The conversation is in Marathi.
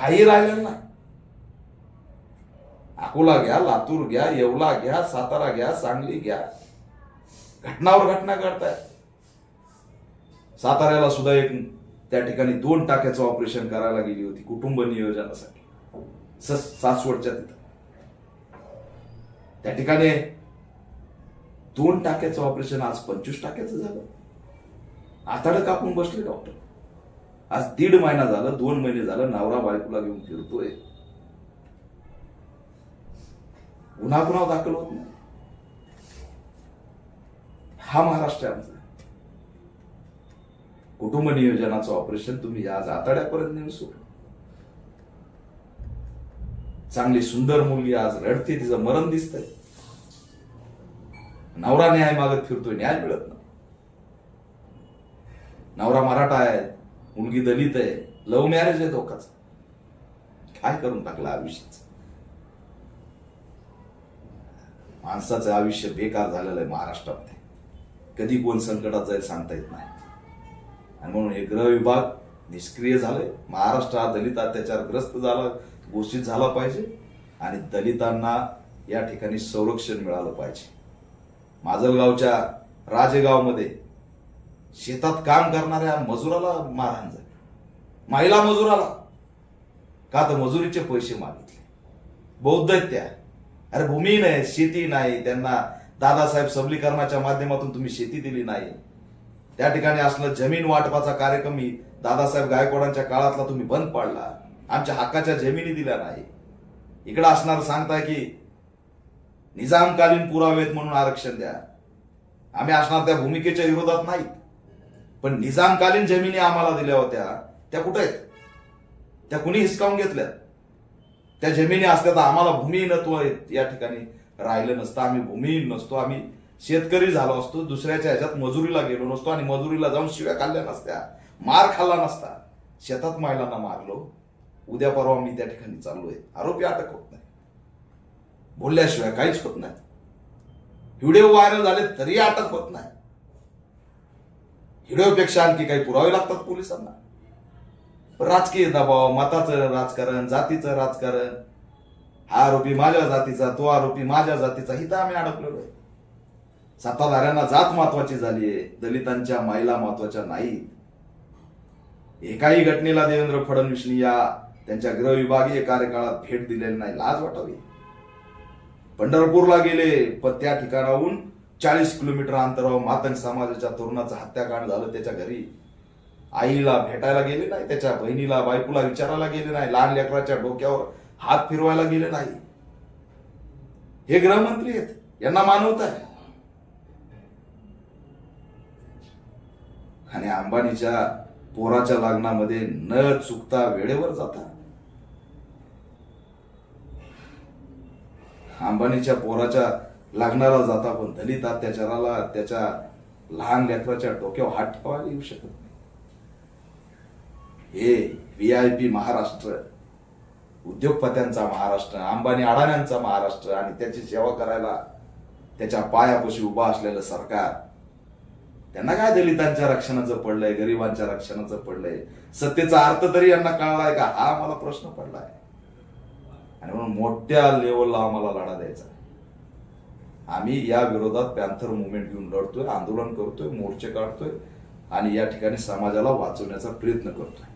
काही राहिलं नाही. अकोला घ्या लातूर घ्या येवला घ्या सातारा घ्या सांगली घ्या. घटनावर घटना घडताय. साताऱ्याला सुद्धा एक त्या ठिकाणी दोन टाक्याचं ऑपरेशन करायला गेली होती कुटुंब नियोजनासाठी. सासवडच्या तिथं. त्या ठिकाणी दोन टाक्याचं ऑपरेशन आज पंचवीस टाक्याचं झालं. आताड कापून बसले डॉक्टर आज दीड महिना झालं दोन महिने झालं नवरा बायकोला घेऊन फिरतोय. गुन्हा गुन्हा दाखल होत नाही. हा महाराष्ट्र आमचा कुटुंब नियोजनाचं ऑपरेशन तुम्ही आज आताड्यापर्यंत नेऊन सोडलं चांगली सुंदर मुलगी आज रडते तिचं मरण दिसतंय. नवरा न्याय मागत फिरतोय न्याय मिळत नाही. नवरा मराठा आहे मुलगी दलित आहे लव्ह मॅरेज आहे धोकाच काय करून टाकलं आयुष्याचं? माणसाचं आयुष्य बेकार झालेलं आहे महाराष्ट्रामध्ये. कधी कोण संकटात जाईल सांगता येत नाही. आणि म्हणून हे गृह विभाग निष्क्रिय झाले महाराष्ट्र हा दलित अत्याचारग्रस्त झाला घोषित झाला पाहिजे. आणि दलितांना या ठिकाणी संरक्षण मिळालं पाहिजे. माजलगावच्या राजेगावमध्ये शेतात काम करणाऱ्या मजुराला मारहाण झाली. महिला मजुराला. का तर मजुरीचे पैसे मागितले. बौद्ध आहेत त्या. अरे भूमी नाही शेती नाही. त्यांना दादासाहेब सबलीकरणाच्या माध्यमातून तुम्ही शेती दिली नाही. त्या ठिकाणी असलं जमीन वाटपाचा कार्यक्रम दादासाहेब गायकवाडांच्या काळातला तुम्ही बंद पाडला. आमच्या हक्काच्या जमिनी दिल्या नाही. इकडं असणार सांगताय की निजामकालीन पुरावेत म्हणून आरक्षण द्या. आम्ही असणार त्या भूमिकेच्या विरोधात नाही पण निजामकालीन जमिनी आम्हाला दिल्या होत्या. त्या कुठं आहेत? त्या कुणी हिसकावून घेतल्या? त्या जमिनी असल्या तर आम्हाला भूमिहीनत्व या ठिकाणी राहिलं नसतं. आम्ही भूमिहीन नसतो. आम्ही शेतकरी झालो असतो. दुसऱ्याच्या ह्याच्यात मजुरीला गेलो नसतो आणि मजुरीला जाऊन शिव्या खाल्ल्या नसत्या. मार खाल्ला नसता. शेतात महिलांना मारलो. उद्या परवा मी त्या ठिकाणी चाललोय. आरोपी अटक होत नाही. बोलल्याशिवाय काहीच होत नाही. व्हिडिओ व्हायरल झाले तरी अटक होत नाही. हिडोपेक्षा आणखी काही पुरावे लागतात पोलिसांना? राजकीय दबाव मताचं राजकारण जातीचं राजकारण हा आरोपी माझ्या जातीचा तो आरोपी माझ्या जातीचा हिथं आम्ही अडकलेलो आहे. सत्ताधाऱ्यांना जात महत्वाची झाली आहे दलितांच्या महिला महत्त्वाच्या नाहीत. एकाही घटनेला देवेंद्र फडणवीसनी या त्यांच्या गृहविभागीय कार्यकाळात भेट दिलेली नाही लाज वाटावी. पंढरपूरला गेले पण त्या ठिकाणाहून चाळीस किलोमीटर अंतरावर मातंग समाजाच्या तरुणाचं हत्याकांड झालं त्याच्या घरी आईला भेटायला गेले नाही त्याच्या बहिणीला बायकोला विचारायला गेले नाही लहान लेकराच्या डोक्यावर हात फिरवायला गेले नाही. हे गृहमंत्री आहेत यांना मानवत आहे. आणि अंबानीच्या पोराच्या लग्नामध्ये न चुकता वेळेवर जाता अंबानीच्या पोराच्या लागणारा जाता पण दलित अत्याचाराला त्याच्या लहान लेकराच्या डोक्यावर हात ठेवायला येऊ शकत नाही. हे व्ही आय पी महाराष्ट्र उद्योगपत्यांचा महाराष्ट्र अंबानी अडाण्यांचा महाराष्ट्र आणि त्याची सेवा करायला त्याच्या पायापाशी उभा असलेलं सरकार त्यांना काय दलितांच्या रक्षणाचं पडलंय गरिबांच्या रक्षणाचं पडलंय? सत्तेचा अर्थ तरी यांना कळलाय का? हा मला प्रश्न पडलाय. आणि म्हणून मोठ्या लेवलला आम्हाला लढा द्यायचा. आम्ही या विरोधात पॅन्थर मुवमेंट घेऊन लढतोय आंदोलन करतोय मोर्चे काढतोय आणि या ठिकाणी समाजाला वाचवण्याचा प्रयत्न करतोय.